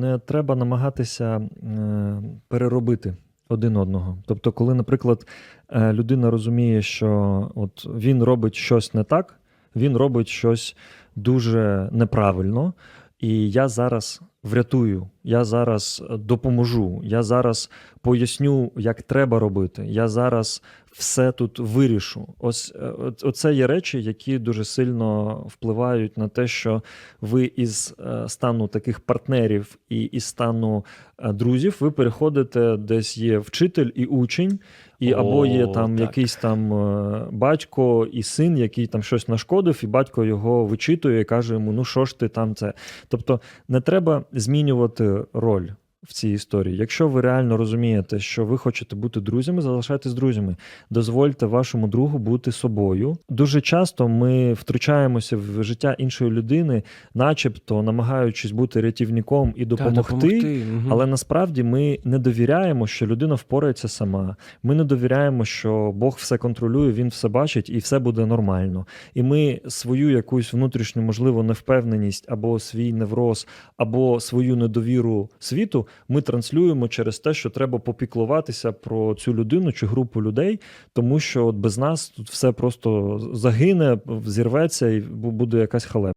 не треба намагатися е, переробити один одного. Тобто, коли, наприклад, е, людина розуміє, що от він робить щось не так, він робить щось дуже неправильно, і я зараз врятую, я зараз допоможу, я зараз поясню, як треба робити. Я зараз все тут вирішу. Ось е, оце є речі, які дуже сильно впливають на те, що ви із е, стану таких партнерів і із стану е, друзів ви переходите, десь є вчитель і учень, і або є там так. якийсь там е, батько і син, який там щось нашкодив, і батько його вичитує і каже йому: ну що ж ти там це. Тобто не треба змінювати роль. В цій історії, якщо ви реально розумієте, що ви хочете бути друзями, залишайтесь друзями. Дозвольте вашому другу бути собою. Дуже часто ми втручаємося в життя іншої людини, начебто намагаючись бути рятівником і допомогти. Мгм. Але насправді ми не довіряємо, що людина впорається сама. Ми не довіряємо, що Бог все контролює, він все бачить і все буде нормально. І ми свою якусь внутрішню, можливо, невпевненість або свій невроз, або свою недовіру світу ми транслюємо через те, що треба попіклуватися про цю людину чи групу людей, тому що от без нас тут все просто загине, зірветься і буде якась халепа.